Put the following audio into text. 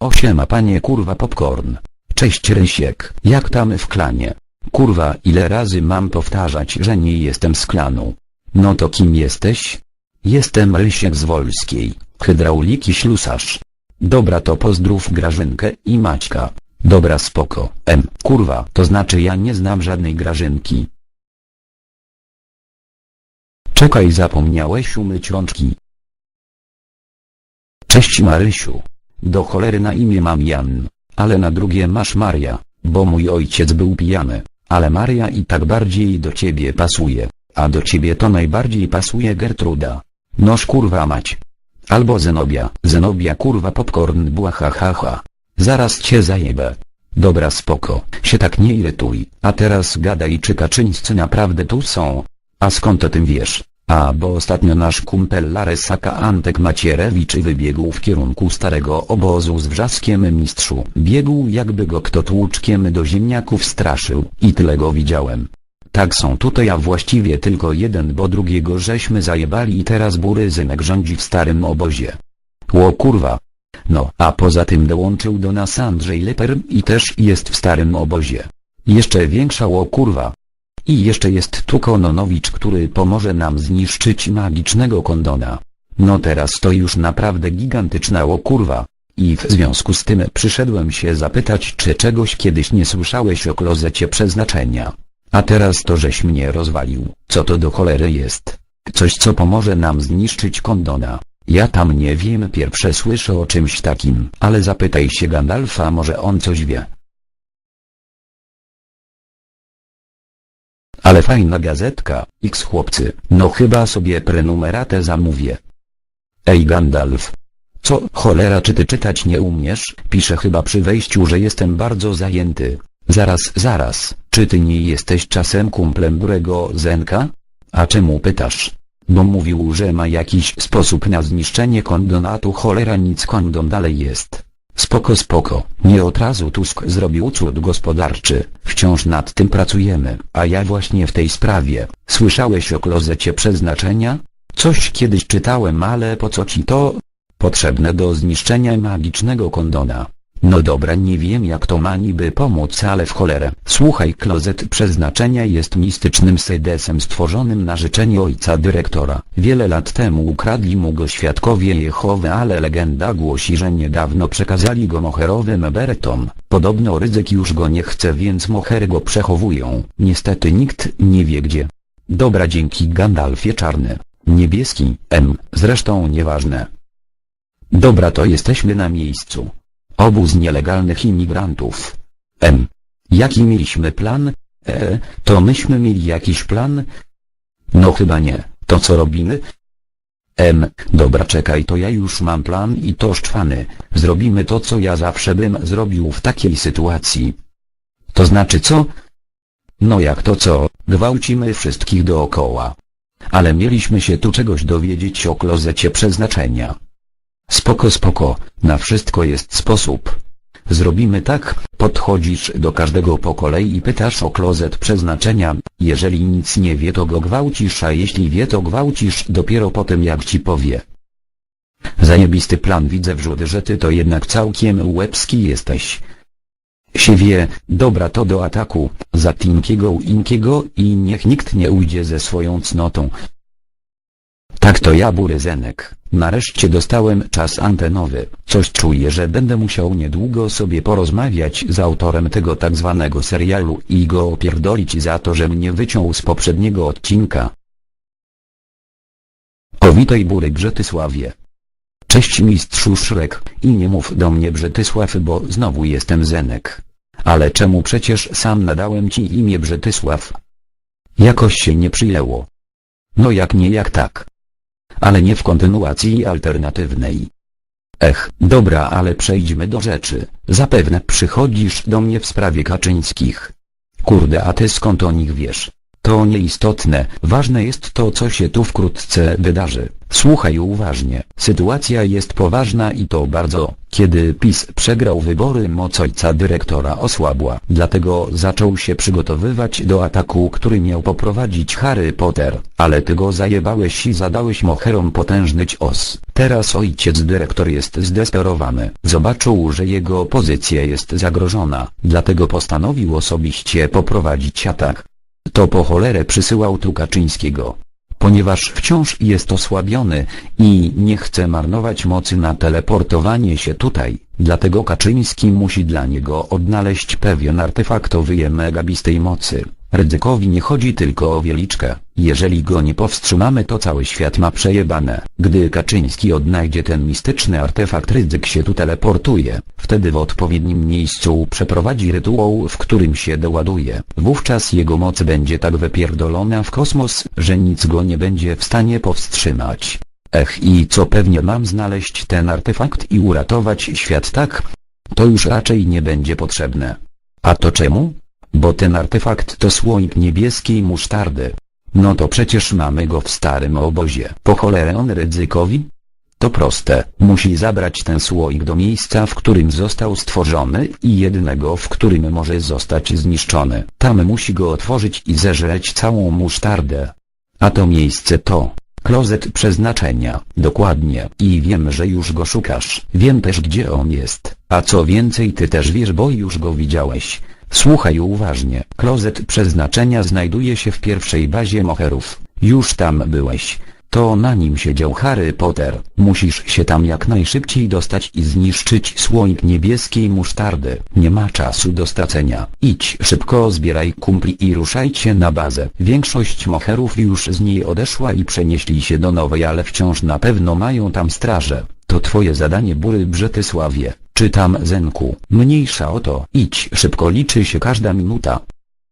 Osiema panie kurwa popcorn. Cześć Rysiek. Jak tam w klanie? Kurwa ile razy mam powtarzać, że nie jestem z klanu. No to kim jesteś? Jestem Rysiek z Wolskiej, hydrauliki ślusarz. Dobra to pozdrów Grażynkę i Maćka. Dobra spoko, em, kurwa, to znaczy ja nie znam żadnej Grażynki. Czekaj zapomniałeś umyć rączki. Cześć Marysiu. Do cholery na imię mam Jan, ale na drugie masz Maria, bo mój ojciec był pijany, ale Maria i tak bardziej do ciebie pasuje, a do ciebie to najbardziej pasuje Gertruda. Noż kurwa mać. Albo Zenobia, Zenobia kurwa popcorn była ha ha ha. Zaraz cię zajebę. Dobra spoko, się tak nie irytuj, a teraz gadaj czy Kaczyńscy naprawdę tu są? A skąd o tym wiesz? A bo ostatnio nasz kumpel Laresaka Antek Macierewicz wybiegł w kierunku starego obozu z wrzaskiem mistrzu. Biegł jakby go kto tłuczkiem do ziemniaków straszył, i tyle go widziałem. Tak są tutaj a właściwie tylko jeden bo drugiego żeśmy zajebali i teraz Buryzynek rządzi w starym obozie. Ło kurwa. No, a poza tym dołączył do nas Andrzej Leper i też jest w starym obozie. Jeszcze większa ło kurwa. I jeszcze jest tu Kononowicz, który pomoże nam zniszczyć magicznego kondona. No teraz to już naprawdę gigantyczna ło kurwa. I w związku z tym przyszedłem się zapytać czy czegoś kiedyś nie słyszałeś o klozecie przeznaczenia. A teraz to żeś mnie rozwalił, co to do cholery jest? Coś co pomoże nam zniszczyć kondona. Ja tam nie wiem pierwsze słyszę o czymś takim, ale zapytaj się Gandalfa może on coś wie. Ale fajna gazetka, x chłopcy, no chyba sobie prenumeratę zamówię. Ej Gandalf. Co, cholera czy ty czytać nie umiesz? Piszę chyba przy wejściu, że jestem bardzo zajęty. Zaraz, zaraz, czy ty nie jesteś czasem kumplem Burego Zenka? A czemu pytasz? Bo mówił, że ma jakiś sposób na zniszczenie kondonatu cholera nic kondon dalej jest. Spoko spoko, nie od razu Tusk zrobił cud gospodarczy, wciąż nad tym pracujemy, a ja właśnie w tej sprawie. Słyszałeś o klozecie przeznaczenia? Coś kiedyś czytałem ale po co ci to? Potrzebne do zniszczenia magicznego kondona. No dobra nie wiem jak to ma niby pomóc ale w cholerę. Słuchaj klozet przeznaczenia jest mistycznym sedesem stworzonym na życzenie ojca dyrektora. Wiele lat temu ukradli mu go świadkowie Jehowy ale legenda głosi że niedawno przekazali go moherowym eberetom. Podobno ryzyk już go nie chce więc mohery go przechowują. Niestety nikt nie wie gdzie. Dobra dzięki Gandalfie czarny. Niebieski, M, zresztą nieważne. Dobra to jesteśmy na miejscu. Obóz nielegalnych imigrantów. M. Jaki mieliśmy plan? E, to myśmy mieli jakiś plan? No chyba nie, to co robimy? M. Dobra czekaj to ja już mam plan i to szczwany, zrobimy to co ja zawsze bym zrobił w takiej sytuacji. To znaczy co? No jak to co, gwałcimy wszystkich dookoła. Ale mieliśmy się tu czegoś dowiedzieć o klozecie przeznaczenia. Spoko spoko, na wszystko jest sposób. Zrobimy tak, podchodzisz do każdego po kolei i pytasz o klozet przeznaczenia, jeżeli nic nie wie to go gwałcisz a jeśli wie to gwałcisz dopiero potem jak ci powie. Zajebisty plan widzę wrzód że ty to jednak całkiem łebski jesteś. Siewie, dobra to do ataku, za Tinkiego Inkiego i niech nikt nie ujdzie ze swoją cnotą. Tak to ja Buryzenek, nareszcie dostałem czas antenowy, coś czuję że będę musiał niedługo sobie porozmawiać z autorem tego tak zwanego serialu i go opierdolić za to że mnie wyciął z poprzedniego odcinka. O witaj Bury Brzetysławie. Cześć mistrzu Szrek, i nie mów do mnie Brzetysław bo znowu jestem Zenek. Ale czemu przecież sam nadałem ci imię Brzetysław? Jakoś się nie przyjęło. No jak nie jak tak ale nie w kontynuacji alternatywnej. Ech, dobra ale przejdźmy do rzeczy, zapewne przychodzisz do mnie w sprawie Kaczyńskich. Kurde a ty skąd o nich wiesz? To nieistotne, ważne jest to co się tu wkrótce wydarzy. Słuchaj uważnie, sytuacja jest poważna i to bardzo. Kiedy PiS przegrał wybory moc ojca dyrektora osłabła, dlatego zaczął się przygotowywać do ataku który miał poprowadzić Harry Potter, ale ty go zajebałeś i zadałeś moherom potężny cios. Teraz ojciec dyrektor jest zdesperowany, zobaczył że jego pozycja jest zagrożona, dlatego postanowił osobiście poprowadzić atak. To po cholerę przysyłał tu Kaczyńskiego. Ponieważ wciąż jest osłabiony i nie chce marnować mocy na teleportowanie się tutaj, dlatego Kaczyński musi dla niego odnaleźć pewien artefakt o wyje megabistej mocy. Rydzykowi nie chodzi tylko o wieliczkę, jeżeli go nie powstrzymamy to cały świat ma przejebane. Gdy Kaczyński odnajdzie ten mistyczny artefakt Rydzyk się tu teleportuje, wtedy w odpowiednim miejscu przeprowadzi rytuał w którym się doładuje. Wówczas jego moc będzie tak wypierdolona w kosmos, że nic go nie będzie w stanie powstrzymać. Ech i co pewnie mam znaleźć ten artefakt i uratować świat tak? To już raczej nie będzie potrzebne. A to czemu? Bo ten artefakt to słoik niebieskiej musztardy. No to przecież mamy go w starym obozie. Po cholerę on ryzykowi? To proste, musi zabrać ten słoik do miejsca w którym został stworzony i jednego w którym może zostać zniszczony. Tam musi go otworzyć i zeżreć całą musztardę. A to miejsce to... Klozet przeznaczenia, dokładnie. I wiem, że już go szukasz. Wiem też gdzie on jest. A co więcej ty też wiesz bo już go widziałeś. Słuchaj uważnie. Klozet przeznaczenia znajduje się w pierwszej bazie moherów. Już tam byłeś. To na nim siedział Harry Potter. Musisz się tam jak najszybciej dostać i zniszczyć słoik niebieskiej musztardy. Nie ma czasu do stracenia. Idź szybko zbieraj kumpli i ruszajcie na bazę. Większość moherów już z niej odeszła i przenieśli się do nowej ale wciąż na pewno mają tam straże. To twoje zadanie Bury Brzetysławie. Czytam Zenku. Mniejsza o to. Idź szybko liczy się każda minuta.